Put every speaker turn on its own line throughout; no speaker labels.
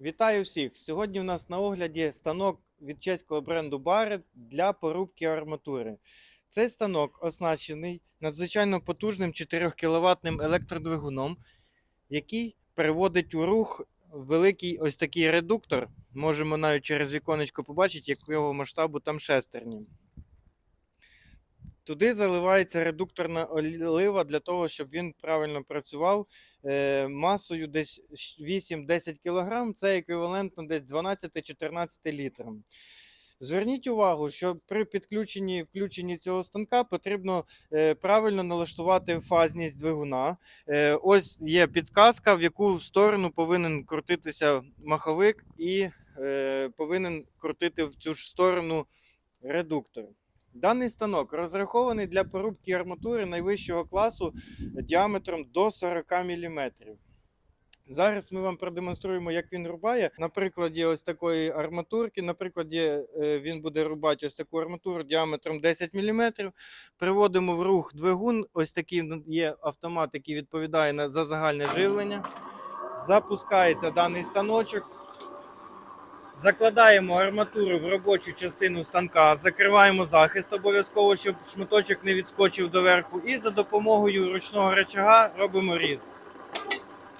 Вітаю всіх! Сьогодні у нас на огляді станок від чеського бренду Barrett для порубки арматури. Цей станок оснащений надзвичайно потужним 4 кВт електродвигуном, який переводить у рух великий ось такий редуктор. Можемо навіть через віконечко побачити, якого масштабу там шестерні. Туди заливається редукторна олива для того, щоб він правильно працював е, масою десь 8-10 кг, це еквівалентно десь 12-14 літрам. Зверніть увагу, що при підключенні включенні цього станка потрібно е, правильно налаштувати фазність двигуна. Е, ось є підказка, в яку сторону повинен крутитися маховик і повинен крутити в цю ж сторону редуктор. Даний станок розрахований для порубки арматури найвищого класу діаметром до 40 мм. Зараз ми вам продемонструємо, як він рубає. На прикладі ось такої арматурки. На е, він буде рубати ось таку арматуру діаметром 10 мм. Приводимо в рух двигун. Ось такий є автомат, який відповідає за загальне живлення. Запускається даний станочок. Закладаємо арматуру в робочу частину станка, закриваємо захист обов'язково, щоб шматочок не відскочив доверху. І за допомогою ручного рычага робимо різ.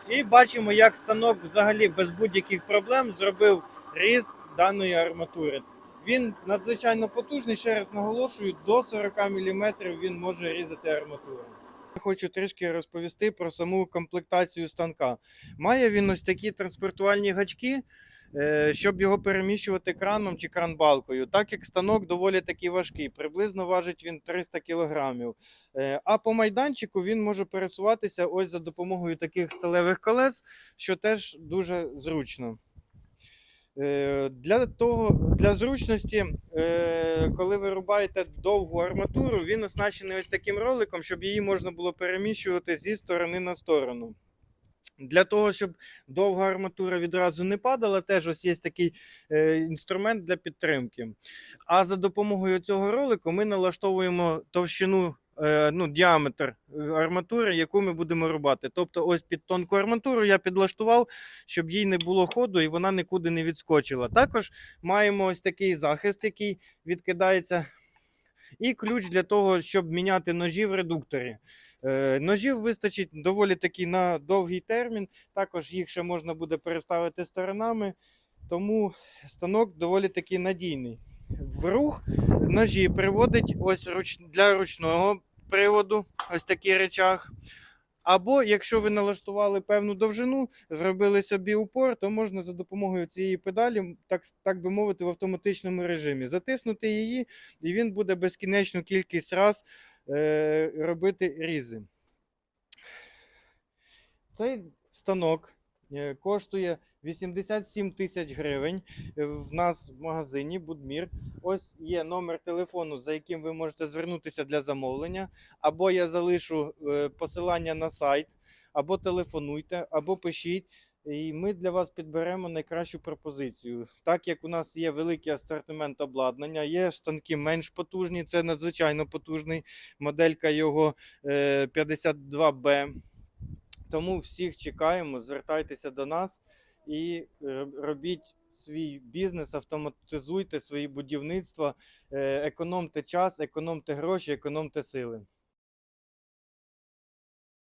І бачимо, як станок взагалі без будь-яких проблем зробив різ даної арматури. Він надзвичайно потужний, ще раз наголошую, до 40 мм він може різати арматуру. Хочу трішки розповісти про саму комплектацію станка. Має він ось такі транспортувальні гачки, щоб його переміщувати краном чи кранбалкою. Так як станок доволі таки важкий, приблизно важить він 300 кг. Е, А по майданчику він може пересуватися ось за допомогою таких сталевих колес, що теж дуже зручно. Е, Для того, для зручності, е, коли ви рубаєте довгу арматуру, він оснащений ось таким роликом, щоб її можна було переміщувати зі сторони на сторону. Для того, щоб довга арматура відразу не падала, теж ось є такий е, інструмент для підтримки. А за допомогою цього ролику ми налаштовуємо товщину, е, ну, діаметр е, арматури, яку ми будемо рубати. Тобто, ось під тонку арматуру я підлаштував, щоб їй не було ходу і вона нікуди не відскочила. Також маємо ось такий захист, який відкидається, і ключ для того, щоб міняти ножі в редукторі. Е, Ножів вистачить доволі таки на довгий термін. Також їх ще можна буде переставити сторонами, тому станок доволі таки надійний. В рух ножі приводить ось для ручного приводу, ось такий речах. Або якщо ви налаштували певну довжину, зробили собі упор, то можна за допомогою цієї педалі, так, так би мовити, в автоматичному режимі затиснути її, і він буде безкінечну кількість раз робити різи. Цей станок е, коштує 87 тисяч гривень е, в нас в магазині Будмір. Ось є номер телефону, за яким ви можете звернутися для замовлення. Або я залишу е, посилання на сайт, або телефонуйте, або пишіть. І ми для вас підберемо найкращу пропозицію. Так як у нас є великий асортимент обладнання, є штанки менш потужні, це надзвичайно потужний моделька його е, 52B. Тому всіх чекаємо, звертайтеся до нас і е, робіть свій бізнес, автоматизуйте свої будівництва, е, економте час, економте гроші, економте сили.